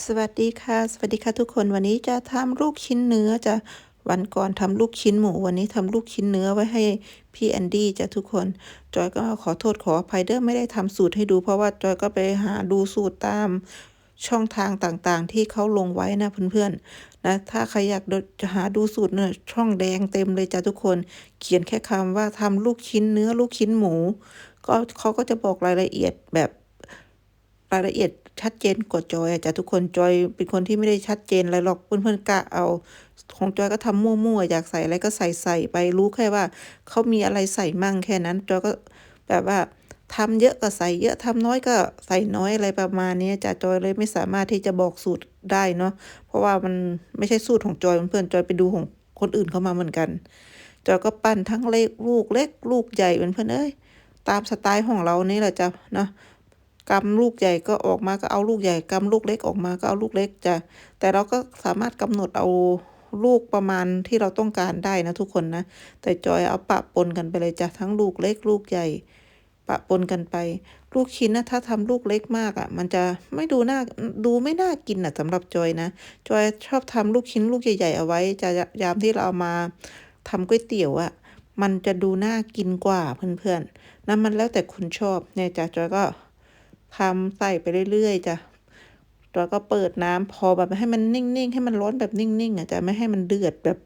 สวัสดีค่ะ สวัสดีค่ะทุกคนวันนี้จะทำลูกชิ้นเนื้อจะวันก่อนทำลูกชิ้นหมูวันนี้ทำลูกชิ้นเนื้อไว้ให้พี่แอนดี้จะทุกคน จอยก็ขอโทษขออภัยเด้อไม่ได้ทำสูตรให้ดู เพราะว่าจอยก็ไปหาดูสูตรตามช่องทางต่างๆ ที่เขาลงไว้นะเพื่อนๆนะถ้าใครอยากจะหาดูสูตรเนี่ยช่องแดงเต็มเลยจ้ะทุกคน เขียนแค่คำว่าทำลูกชิ้นเนื้อลูกชิ้นหมู ก็เขาก็จะบอกรายละเอียดแบบรายละเอียด ชัดเจนกว่าจอยอะจ้ะทุกคนจอยเป็นคนที่ไม่ได้ชัดเจนอะไรหรอกเพื่อนๆกะเอาของจอยก็ทำมั่วๆอยากใส่อะไรก็ใส่ใส่ไปรู้แค่ว่าเขามีอะไรใส่มั่งแค่นั้นจอยก็แบบว่าทำเยอะก็ใส่เยอะทำน้อยก็ใส่น้อยอะไรประมาณนี้จ้ะจอยเลยไม่สามารถที่จะบอกสูตรได้เนาะเพราะว่ามันไม่ใช่สูตรของจอยเพื่อนๆจอยไปดูของคนอื่นเขามาเหมือนกันจอยก็ปั้นทั้งเล็กลูกเล็กลูกใหญ่เพื่อนๆเอ้ยตามสไตล์ของเรานี่แหละจ้ะเนาะ กำลูกใหญ่ก็ออกมาก็เอาลูกใหญ่กำลูกเล็กออกมาก็เอาลูกเล็กจ้ะแต่เราก็สามารถกำหนดเอาลูกประมาณที่เราต้องการได้นะทุกคนนะ แต่จอยเอาปะปนกันไปเลยจ้ะทั้งลูกเล็กลูกใหญ่ ปะปนกันไป ลูกชิ้นนะถ้าทำลูกเล็กมากอะ มันจะไม่ดูน่าดูไม่น่ากินอะสำหรับจอยนะ จอยชอบทำลูกชิ้นลูกใหญ่ๆเอาไว้จะยามที่เราเอามาทำก๋วยเตี๋ยวอะมันจะดูน่ากินกว่าเพื่อนๆนะมันแล้วแต่คุณชอบเนี่ยจ้ะจอยก็ ทำใส่ไปเรื่อยๆจ้ะแล้วก็เปิดน้ำพอแบบให้มันนิ่งๆ ให้มันร้อนแบบนิ่งๆอะจะไม่ให้มันเดือดแบบ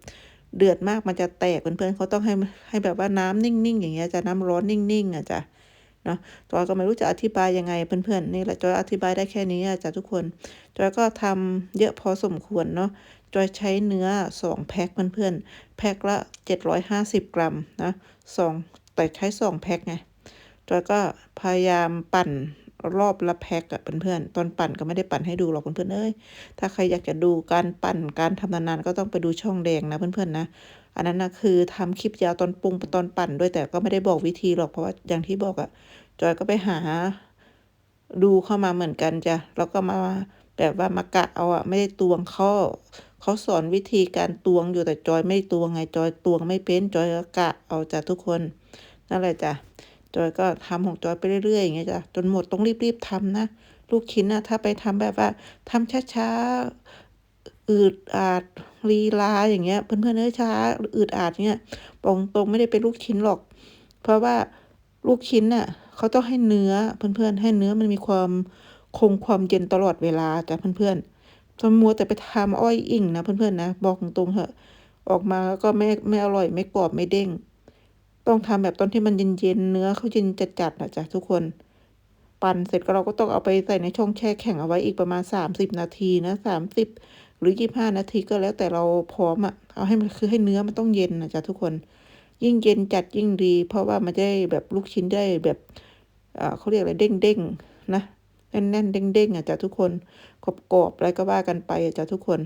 เดือดมากมันจะแตกเพื่อนๆเขาต้องให้ให้แบบว่าน้ำนิ่งๆ อย่างเงี้ยจะน้ำร้อนนิ่งๆอะจ้ะเนาะจอยก็ไม่รู้จะอธิบายยังไงเพื่อนๆนี่แหละจอยอธิบายได้แค่นี้อะจ้ะทุกคนจอยก็ทำเยอะพอสมควรเนาะจอยใช้เนื้อสองแพ็คเพื่อนๆแพ็คละเจ็ดร้อยห้าสิบกรัมนะสองแต่ใช้สองแพ็คไงจอยก็พยายามปั่น รอบละแพ็กอะเพื่อนๆตอนปั่นก็ไม่ได้ปั่นให้ดูหรอกเพื่อนๆเอ้ยถ้าใครอยากจะดูการปั่นการทำนานๆก็ต้องไปดูช่องแดงนะเพื่อนๆนะอันนั้นนะคือทำคลิปยาวตอนปรุงตอนปั่นด้วยแต่ก็ไม่ได้บอกวิธีหรอกเพราะว่าอย่างที่บอกอะจอยก็ไปหาดูเข้ามาเหมือนกันจ้ะแล้วก็มาแบบว่ามากะเอาอะไม่ได้ตวงเขาเขาสอนวิธีการตวงอยู่แต่จอยไม่ตวงไงจอยตวงไม่เป็นจอยก็กะเอาจ้ะทุกคนนั่นแหละจ้ะ จอยก็ทำของจอยไปเรื่อยๆอย่างเงี้ยจ้ะจนหมดต้องรีบๆทำนะ ลูกชิ้นนะถ้าไปทำแบบว่าทำช้าๆอืดอาดลีลาอย่างเงี้ยเพื่อนๆเอ้ยช้าอืดอาดเงี้ยตรงตรงไม่ได้เป็นลูกชิ้นหรอก เพราะว่าลูกชิ้นน่ะเขาต้องให้เนื้อเพื่อนๆให้เนื้อมันมีความคงความเย็นตลอดเวลาจ้ะเพื่อนๆสมมัวแต่ไปทำอ้อยอิ่งนะเพื่อนๆนะบอกตรงๆเหอะ ออกมาก็ไม่ไม่อร่อยไม่กรอบไม่เด้ง ต้องทำแบบตอนที่มันเย็นๆเนื้อเขาเย็นจัดๆนะจ๊ะทุกคน ปั่นเสร็จก็เราก็ต้องเอาไปใส่ในช่องแช่แข็งเอาไว้อีกประมาณ 30 นาทีนะ30 หรือ 25 นาทีก็แล้วแต่เราพร้อมอะ่ะเอาให้มันคือให้เนื้อมันต้องเย็นนะจ๊ะทุกคน ยิ่งเย็นจัดยิ่งดี เพราะว่ามันจะได้แบบลูกชิ้นได้แบบอ่าเขาเรียกอะไรเด้งๆนะแน่นๆเด้งๆอะจ้ะทุกคนกรอบๆอะไรก็ว่ากันไปอะจ้ะทุกคน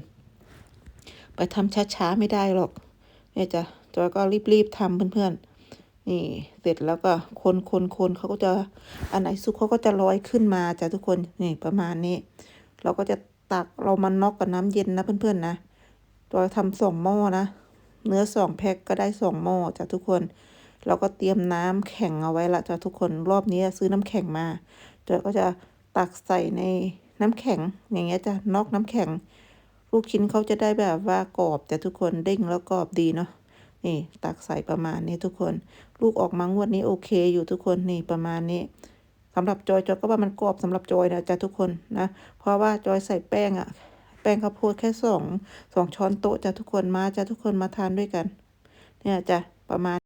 ไปทำช้าๆไม่ได้หรอกเนี่ยจ้ะจอยก็รีบๆทำเพื่อนๆ นี่เสร็จแล้วก็คนคนคนเขาก็จะอันไหนสุกเขาก็จะลอยขึ้นมาจ้ะทุกคนนี่ประมาณนี้ เราก็จะตักเรามันน็อกกับน้ำเย็นนะเพื่อนๆนะตัวทำสองหม้อนะเนื้อสองแพ็คก็ได้สองหม้อจ้ะทุกคน เราก็เตรียมน้ำแข็งเอาไว้ละจ้ะทุกคนรอบนี้ซื้อน้ำแข็งมาจอยก็จะตักใส่ในน้ำแข็งอย่างเงี้ยจ้ะนอกน้ำแข็ง ลูกชิ้นเขาจะได้แบบว่ากรอบแต่ทุกคนเด้งแล้วกรอบดีเนาะ นี่ตักใส่ประมาณนี้ทุกคน ลูกออกมางวดนี้โอเคอยู่ทุกคนนี่ประมาณนี้สำหรับจอยจอยก็ว่ามันกรอบสำหรับจอยนะจ้ะทุกคนนะ เพราะว่าจอยใส่แป้งอะแป้งข้าวโพดแค่สองสองช้อนโต๊ะจ้ะทุกคนมาจ้ะทุกคนมาทานด้วยกัน เนี่ยจ้ะประมาณ